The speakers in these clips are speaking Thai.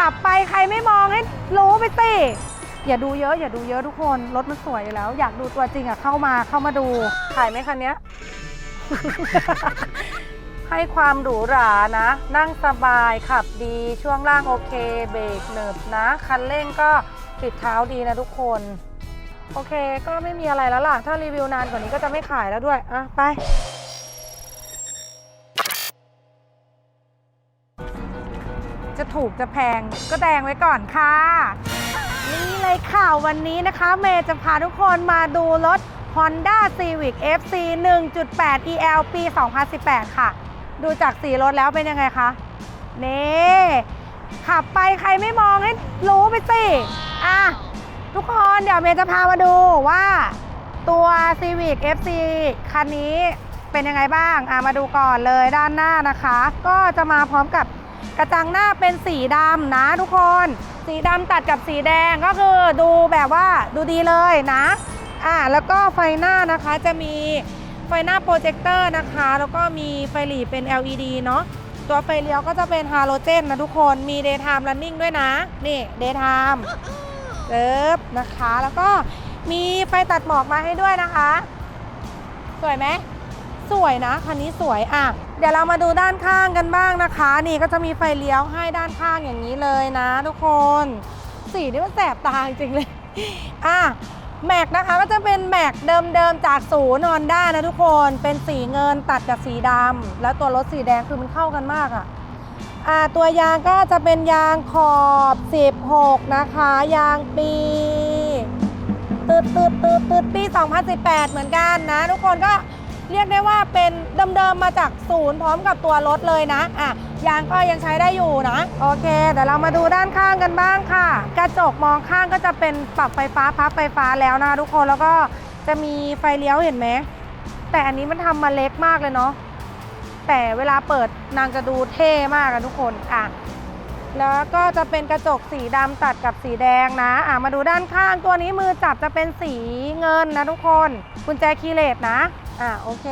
ขับไปใครไม่มองให้รู้ไปสิอย่าดูเยอะ อย่าดูเยอะทุกคน รถมันสวยอยู่แล้ว อยากดูตัวจริงอะเข้ามาเข้ามาดูขายไหมคันเนี้ย ให้ความหรูหรานะ นั่งสบายขับดีช่วงล่างโอเค เบรกเนิบนะ คันเร่งก็ติดเท้าดีนะทุกคน โอเค ก็ไม่มีอะไรแล้วล่ะ ถ้ารีวิวนานกว่านี้ก็จะไม่ขายแล้วด้วย อะ ไป จะถูกจะแพงก็แดงไว้ก่อนค่ะ นี่เลยค่ะวันนี้นะคะ เมย์จะพาทุกคนมาดูรถ Honda Civic FC 1.8 EL ปี 2018 ค่ะ ดูจากสีรถแล้วเป็นยังไงคะ นี่ขับไปใครไม่มองให้รู้ไปสิ อะ ทุกคนเดี๋ยวเมย์จะพามาดูว่าตัว Civic FC คันนี้เป็นยังไงบ้าง อะมาดูก่อนเลยด้านหน้านะคะ ก็จะมาพร้อมกับ กระจังหน้าเป็นสีดำนะทุกคน สีดำตัดกับสีแดงก็คือดูแบบว่าดูดีเลยนะอะแล้วก็ไฟหน้านะคะจะมีไฟหน้าโปรเจคเตอร์นะคะ แล้วก็มีไฟหลีเป็น LED เนาะตัวไฟเลี้ยวก็จะเป็นฮาโลเจนนะทุกคนมี daytime running ด้วยนะ นี่ daytime เซิร์ฟนะคะ แล้วก็มีไฟตัดหมอกมาให้ด้วยนะคะ สวยไหม สวยนะ คันนี้สวยอะ เดี๋ยวเรามาดูด้านข้างกันบ้างนะคะ นี่ก็จะมีไฟเลี้ยวให้ด้านข้างอย่างนี้เลยนะ ทุกคน สีนี่มันแสบตาจริงๆเลย อะแม็กนะคะก็จะเป็นแม็กเดิมๆจากศูนย์นอนด้านะทุกคนเป็นสีเงินตัดกับสีดำแล้วตัวรถสีแดงคือมันเข้ากันมากอะ่ะอ่าตัวยางก็จะเป็นยางขอบ 16 นะคะ ยางปีตืดตืดตืดตืดปี 2018 เหมือนกันนะ ทุกคนก็ เรียกได้ว่าเป็นเดิมๆมาจากศูนย์พร้อมกับตัวรถเลยนะอะยางก็ยังใช้ได้อยู่นะ โอเค เดี๋ยวเรามาดูด้านข้างกันบ้างค่ะ กระจกมองข้างก็จะเป็นปรับไฟฟ้าพับไฟฟ้าแล้วนะทุกคนแล้วก็จะมีไฟเลี้ยวเห็นไหมแต่อันนี้มันทำมาเล็กมากเลยเนาะแต่เวลาเปิดนางจะดูเท่มากอะทุกคนอะแล้วก็จะเป็นกระจกสีดำตัดกับสีแดงนะอะมาดูด้านข้างตัวนี้มือจับจะเป็นสีเงินนะทุกคนกุญแจคีย์เลสนะ อะโอเค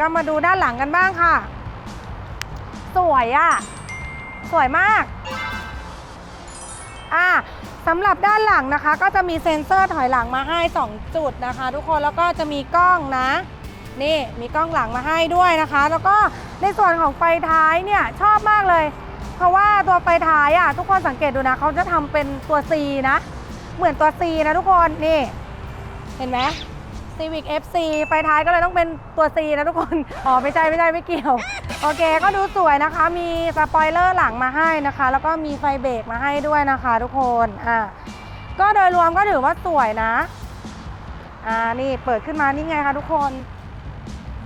ก็มาดูด้านหลังกันบ้างค่ะ สวยอะสวยมาก อะสำหรับด้านหลังนะคะ ก็จะมีเซ็นเซอร์ถอยหลังมาให้ 2 จุดนะคะ ทุกคนแล้วก็จะมีกล้องนะ นี่มีกล้องหลังมาให้ด้วยนะคะ แล้วก็ในส่วนของไฟท้ายเนี่ยชอบมากเลย เพราะว่าตัวไฟท้ายอะทุกคนสังเกตดูนะเขาจะทำเป็นตัว C นะ เหมือนตัว C นะทุกคนนี่ เห็นไหม Civic FC ไฟท้ายก็เลยต้องเป็นตัว C นะทุกคน อ๋อ ไม่ใช่ ไม่ใช่ ไม่เกี่ยว โอเค ก็ดูสวยนะคะ มีสปอยเลอร์หลังมาให้นะคะ แล้วก็มีไฟเบรกมาให้ด้วยนะคะทุกคน อะก็โดยรวมก็ถือว่าสวยนะ อ่า นี่เปิดขึ้นมานี่ไงคะทุกคน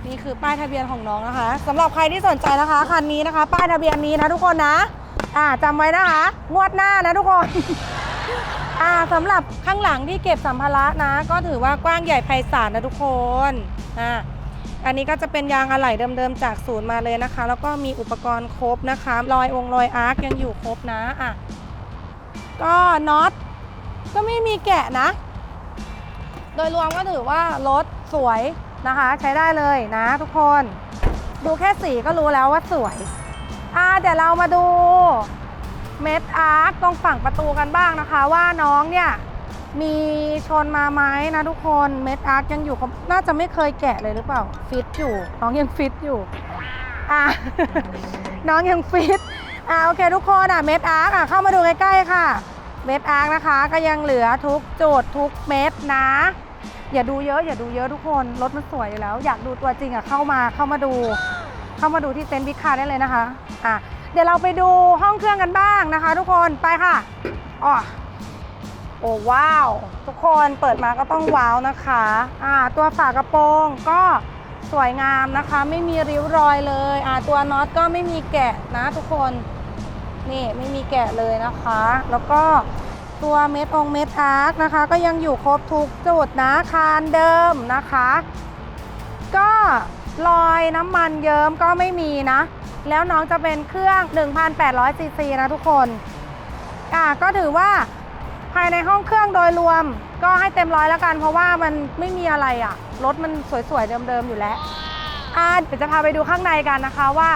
นี่คือป้ายทะเบียนของน้องนะคะสำหรับใครที่สนใจนะคะคันนี้นะคะ ป้ายทะเบียนนี้นะทุกคนนะ อ่าจำไว้นะคะ งวดหน้านะทุกคน อ่าสำหรับข้างหลังที่เก็บสัมภาระนะ ก็ถือว่ากว้างใหญ่ไพศาลนะทุกคนอ่าอันนี้ก็จะเป็นยางอะไหล่เดิมๆจากศูนย์มาเลยนะคะ แล้วก็มีอุปกรณ์ครบนะคะรอยองค์รอยอาร์คยังอยู่ครบนะอะก็น็อตก็ไม่มีแกะนะ โดยรวมก็ถือว่ารถสวยนะคะ ใช้ได้เลยนะทุกคน ดูแค่สีก็รู้แล้วว่าสวยอ่าเดี๋ยวเรามาดู เม็ดอาร์คตรงฝั่งประตูกันบ้างนะคะ ว่าน้องเนี่ยมีชนมาไหมนะทุกคนเม็ดอาร์คยังอยู่ครบน่าจะไม่เคยแกะเลยหรือเปล่าฟิตอยู่ น้องยังฟิตอยู่อะน้องยังฟิตอ่าโอเคทุกคนอะเม็ดอาร์คอะเข้ามาดูใกล้ๆค่ะเม็ดอาร์คนะคะ ก็ยังเหลือทุกจุดทุกเม็ดนะ อย่าดูเยอะ อย่าดูเยอะทุกคนรถมันสวยอยู่แล้ว อยากดูตัวจริงอะเข้ามาเข้ามาดู เข้ามาดูที่เต็นท์บิ๊กคาได้เลยนะคะอะ เดี๋ยวเราไปดูห้องเครื่องกันบ้างนะคะ ทุกคนไปค่ะอ๋อโอ้ว้าว ทุกคนเปิดมาก็ต้องว้าวนะคะอ่าตัวฝากระโปรงก็สวยงามนะคะ ไม่มีริ้วรอยเลยอ่าตัวน็อตก็ไม่มีแกะนะทุกคนนี่ไม่มีแกะเลยนะคะ แล้วก็ตัวเม็ดองเม็ดอาร์คนะคะ ก็ยังอยู่ครบทุกจุดนะคานเดิมนะคะ ก็รอยน้ำมันเยิ้มก็ไม่มีนะ แล้วน้องจะเป็นเครื่อง 1,800ซีซีนะทุกคนอะก็ถือว่าภายในห้องเครื่องโดยรวมก็ให้เต็มร้อยแล้วกัน เพราะว่ามันไม่มีอะไรอะ่ะ รถมันสวยๆ เดิมๆ อยู่แล้วอะเดี๋ยวจะพาไปดูข้างในกันนะคะว่า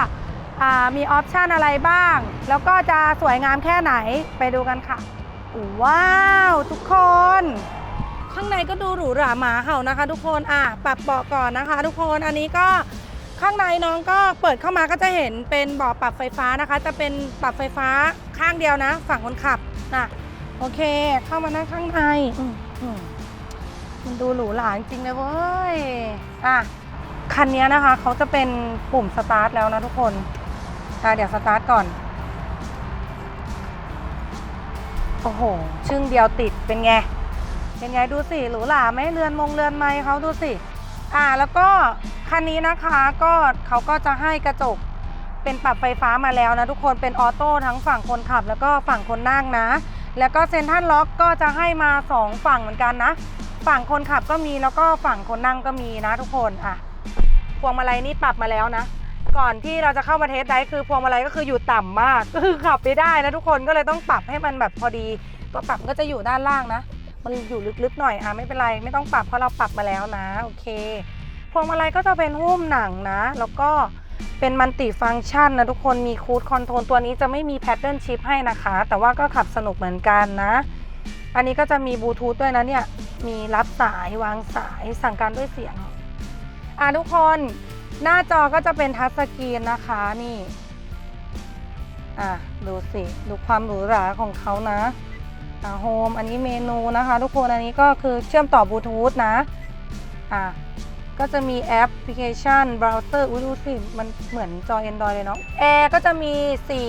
อ่ามีออปชันอะไรบ้าง แล้วก็จะสวยงามแค่ไหนไปดูกันค่ะ ว้าว ทุกคน ข้างในก็ดูหรูหราหมาเห่านะคะ ทุกคนอะปรับเบาะก่อนนะคะ ทุกคนอันนี้ก็ ข้างในน้องก็เปิดเข้ามาก็จะเห็นเป็นบาะปรับไฟฟ้านะคะ จะเป็นปรับไฟฟ้าข้างเดียวนะ ฝั่งคนขับนะโอเค เข้ามานั่งข้างในมันดูหรูหราจริงๆเลยเว้ยอะคันนี้นะคะเขาจะเป็นปุ่มสตาร์ทแล้วนะทุกคนอะเดี๋ยวสตาร์ทก่อน โอ้โห ชึ่งเดียวติดเป็นไง เป็นไงดูสิหรูหราไหมเรือนมงเรือนไม้เขาดูสิ อ่าแล้วก็ คันนี้นะคะก็เขาก็จะให้กระจกเป็นปรับไฟฟ้ามาแล้วนะทุกคนเป็นออโต้ทั้งฝั่งคนขับ แล้วก็ฝั่งคนนั่งนะ แล้วก็เซ็นทรัลล็อกก็จะให้มาสองฝั่งเหมือนกันนะ ฝั่งคนขับก็มีแล้วก็ฝั่งคนนั่งก็มีนะทุกคนอะพวงมาลัยนี่ปรับมาแล้วนะ ก่อนที่เราจะเข้ามาเทสได้คือพวงมาลัยก็คืออยู่ต่ำมากก็คือขับไม่ได้นะทุกคนก็เลยต้องปรับให้มันแบบพอดีตัวปรับก็จะอยู่ด้านล่างนะ มันอยู่ลึกๆหน่อยอะไม่เป็นไรไม่ต้องปรับเพราะเราปรับมาแล้วนะ โอเค พวงมาลัยก็จะเป็นหุ้มหนังนะ แล้วก็เป็นมัลติฟังก์ชันนะทุกคนมีคูดคอนโทรลตัวนี้จะไม่มีแพทเทิร์นชิพให้นะคะ แต่ว่าก็ขับสนุกเหมือนกันนะ อันนี้ก็จะมีบลูทูธด้วยนะเนี่ย มีรับสายวางสายสั่งการด้วยเสียงอะทุกคนหน้าจอก็จะเป็นทัชสกรีนนะคะนี่อะดูสิดูความหรูหราของเขานะอะโฮมอันนี้เมนูนะคะ ทุกคนอันนี้ก็คือเชื่อมต่อบลูทูธนะอะ ก็จะมีแอปพลิเคชันเบราว์เซอร์อุ้ยดูสิมันเหมือนจอ Android เลยเนาะแอร์ก็จะมี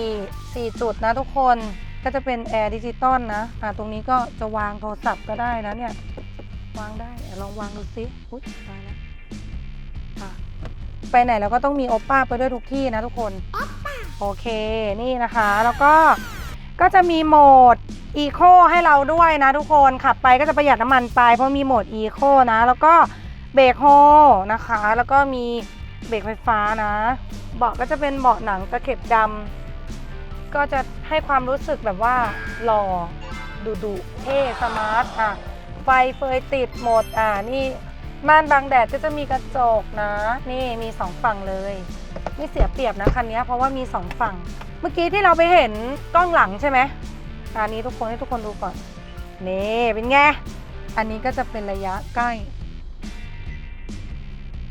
4 4 จุดนะทุกคนก็จะเป็นแอร์ดิจิตอลนะอะตรงนี้ก็จะวางโทรศัพท์ก็ได้นะเนี่ยวางได้เดี๋ยวลองวางดูสิอุ้ยตายแล้วอะไปไหนเราก็ต้องมีโอป้าไปด้วยทุกที่นะทุกคนโอเคนี่นะคะแล้วก็ก็จะมีโหมด Eco ให้เราด้วยนะทุกคนขับไปก็จะประหยัดน้ำมันไปเพราะมีโหมด Eco นะ แล้วก็ เบรกโฮนะคะ แล้วก็มีเบรกไฟฟ้านะ เบาะก็จะเป็นเบาะหนังตะเข็บดำก็จะให้ความรู้สึกแบบว่าหล่อดุดุเท่สมาร์ทอะไฟเฟยติดหมดอ่านี่ม่านบังแดดก็จะมีกระจกนะ นี่มีสองฝั่งเลย ไม่เสียเปรียบนะคันนี้เพราะว่ามีสองฝั่ง เมื่อกี้ที่เราไปเห็นกล้องหลังใช่ไหมอันนี้ทุกคนให้ทุกคนดูก่อน นี่เป็นไง อันนี้ก็จะเป็นระยะใกล้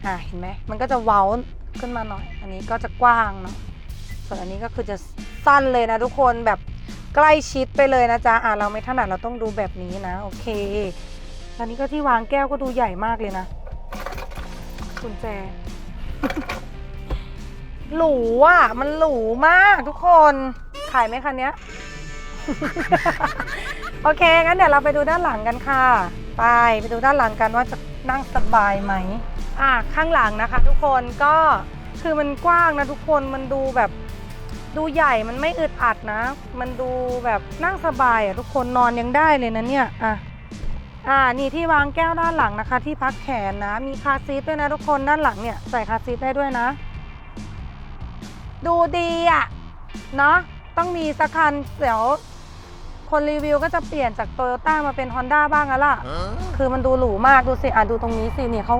อ่าเห็นไหมมันก็จะเว้าขึ้นมาหน่อย อันนี้ก็จะกว้างเนาะส่วนอันนี้ก็คือจะสั้นเลยนะทุกคนแบบใกล้ชิดไปเลยนะจ๊ะอ่าเราไม่ถนัดเราต้องดูแบบนี้นะโอเคอันนี้ก็ที่วางแก้วก็ดูใหญ่มากเลยนะกุญแจหรูอะมันหรูมากทุกคนขายไหมคันเนี้ยโอเคงั้นเดี๋ยวเราไปดูด้านหลังกันค่ะ ไปไปดูด้านหลังกันว่าจะนั่งสบายไหม อะข้างหลังนะคะ ทุกคนก็คือมันกว้างนะทุกคนมันดูแบบดูใหญ่มันไม่อึดอัดนะ มันดูแบบนั่งสบายอะทุกคนนอนยังได้เลยนะเนี่ยอะอ่านี่ที่วางแก้วด้านหลังนะคะ ที่พักแขนนะ มีคาร์ซีทด้วยนะทุกคนด้านหลังเนี่ยใส่คาร์ซีทได้ด้วยนะ ดูดีอะเนาะต้องมีสักคันเดี๋ยวคนรีวิวก็จะเปลี่ยนจากโตโยต้ามาเป็น Honda บ้างแล้วล่ะ คือมันดูหรูมากดูสิ อะดูตรงนี้สิเนี่ยเขา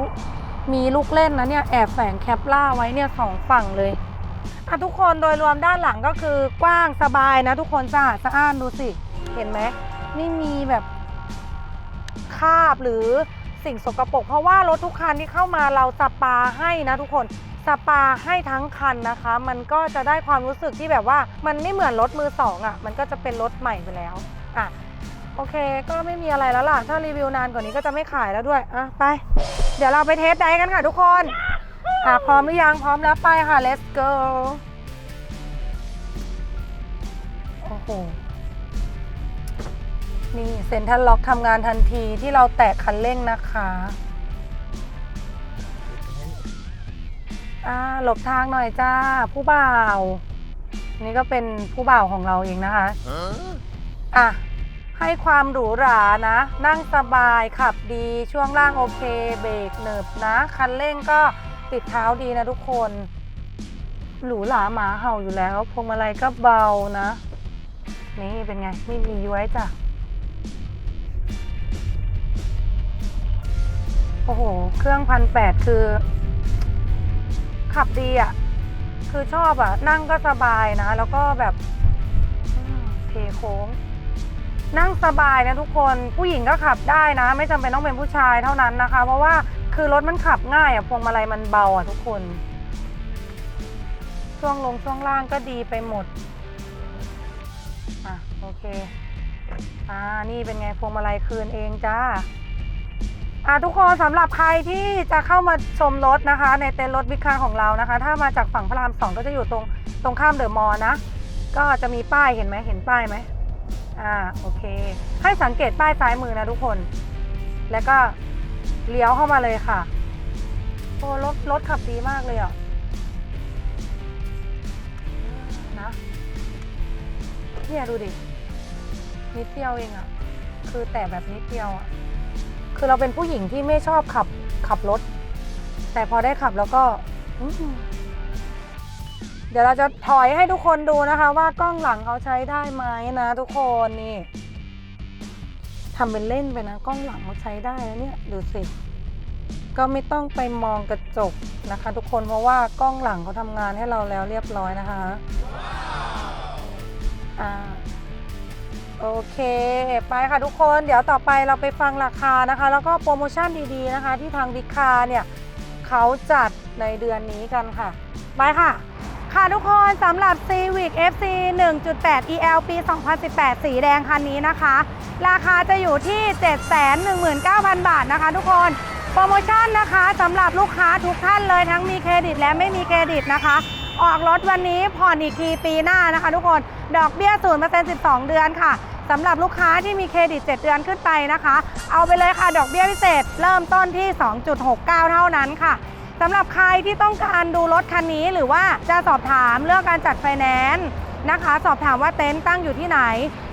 มีลูกเล่นนะเนี่ยแอบแฝงแคปล่าไว้เนี่ยสองฝั่งเลยอะทุกคนโดยรวมด้านหลังก็คือกว้างสบายนะทุกคนสะอาดสะอ้านดูสิ เห็นไหมไม่มีแบบคาบหรือสิ่งสกปรกเพราะว่ารถทุกคันที่เข้ามาเราสปาให้นะทุกคนสปาให้ทั้งคันนะคะ มันก็จะได้ความรู้สึกที่แบบว่า มันไม่เหมือนรถมือสองอะ มันก็จะเป็นรถใหม่ไปแล้วอะโอเค ก็ไม่มีอะไรแล้วล่ะ ถ้ารีวิวนานกว่านี้ก็จะไม่ขายแล้วด้วยอะไป ดี๋ยวเราไปเทสไดกันค่ะทุกคนอะพร้อมหรือยังพร้อมแล้วไปค่ะ let's go โอ้โหนี่เซ็นทรัลล็อกทำงานทันทีที่เราแตะคันเร่งนะคะอ่าหลบทางหน่อยจ้า ผู้บ่าว นี่ก็เป็นผู้บ่าวของเราเองนะคะ อะ ให้ความหรูหรานะ นั่งสบายขับดีช่วงล่างโอเค เบรกเนิบนะ คันเร่งก็ติดเท้าดีนะทุกคน หรูหราหมาเห่าอยู่แล้วพวงมาลัยก็เบานะ นี่เป็นไง ไม่มีย้วยจ้ะ โอ้โห เครื่องพันแปดคือ ขับดีอะ่ะ คือชอบอะนั่งก็สบายนะ แล้วก็แบบเทโค้ง นั่งสบายนะทุกคนผู้หญิงก็ขับได้นะ ไม่จำเป็นต้องเป็นผู้ชายเท่านั้นนะคะ เพราะว่าคือรถมันขับง่ายอะพวงมาลัยมันเบาอะทุกคนช่วงลงช่วงล่างก็ดีไปหมดอะโอเคอ่านี่เป็นไงพวงมาลัยคืนเองจ้าอะทุกคนสำหรับใครที่จะเข้ามาชมรถนะคะ ในเต็นท์รถบิ๊กคาของเรานะคะ ถ้ามาจากฝั่งพระรามสองก็จะอยู่ตรงตรงข้ามเดอะมอลล์นะ ก็จะมีป้ายเห็นไหมเห็นป้ายไหม อ่าโอเค ให้สังเกตป้ายซ้ายมือนะทุกคน แล้วก็เลี้ยวเข้ามาเลยค่ะ โอ้รถรถขับดีมากเลยอะนะเนี่ยดูดิ นิดเดียวเองอะ คือแต่แบบนิดเดียวอะ คือเราเป็นผู้หญิงที่ไม่ชอบขับขับรถ แต่พอได้ขับแล้วก็อื เดี๋ยวเราจะถอยให้ทุกคนดูนะคะ ว่ากล้องหลังเขาใช้ได้ไหมนะ ทุกคนนี่ทำเป็นเล่นไปนะ กล้องหลังเขาใช้ได้แล้วเนี่ยดูสิก็ไม่ต้องไปมองกระจกนะคะ ทุกคนเพราะว่ากล้องหลังเขาทำงานให้เราแล้วเรียบร้อยนะคะ อ่า โอเค ไปค่ะทุกคน เดี๋ยวต่อไปเราไปฟังราคานะคะ แล้วก็โปรโมชั่นดีๆนะคะ ที่ทางบิ๊กคาเนี่ยเขาจัดในเดือนนี้กันค่ะ ไปค่ะ ค่ะทุกคนสำหรับ Civic FC 1.8 EL ปี 2018 สีแดงคันนี้นะคะ ราคาจะอยู่ที่ 719,000 บาทนะคะทุกคน โปรโมชั่นนะคะสำหรับลูกค้าทุกท่านเลยทั้งมีเครดิตและไม่มีเครดิตนะคะ ออกรถวันนี้ผ่อนอีกทีปีหน้านะคะทุกคน ดอกเบี้ย 0% 12 เดือนค่ะสำหรับลูกค้าที่มีเครดิต 7 เดือนขึ้นไปนะคะ เอาไปเลยค่ะดอกเบี้ยพิเศษ เริ่มต้นที่ 2.69 เท่านั้นค่ะ สำหรับใครที่ต้องการดูรถคันนี้หรือว่าจะสอบถามเรื่องการจัดไฟแนนซ์นะคะ สอบถามว่าเต็นท์ตั้งอยู่ที่ไหน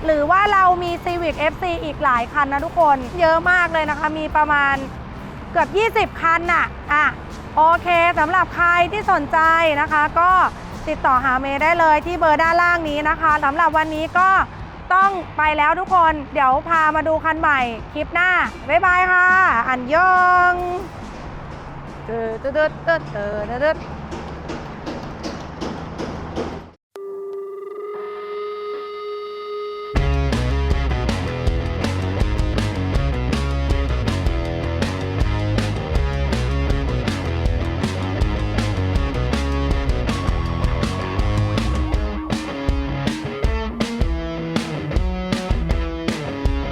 หรือว่าเรามี Civic FC อีกหลายคันนะทุกคน เยอะมากเลยนะคะ มีประมาณเกือบ 20 คันน่ะอะโอเคสำหรับใครที่สนใจนะคะ ก็ติดต่อหาเมย์ได้เลยที่เบอร์ด้านล่างนี้นะคะสำหรับวันนี้ก็ต้องไปแล้วทุกคน เดี๋ยวพามาดูคันใหม่คลิปหน้า บ๊ายบายค่ะ อันยอง เตอเตอเ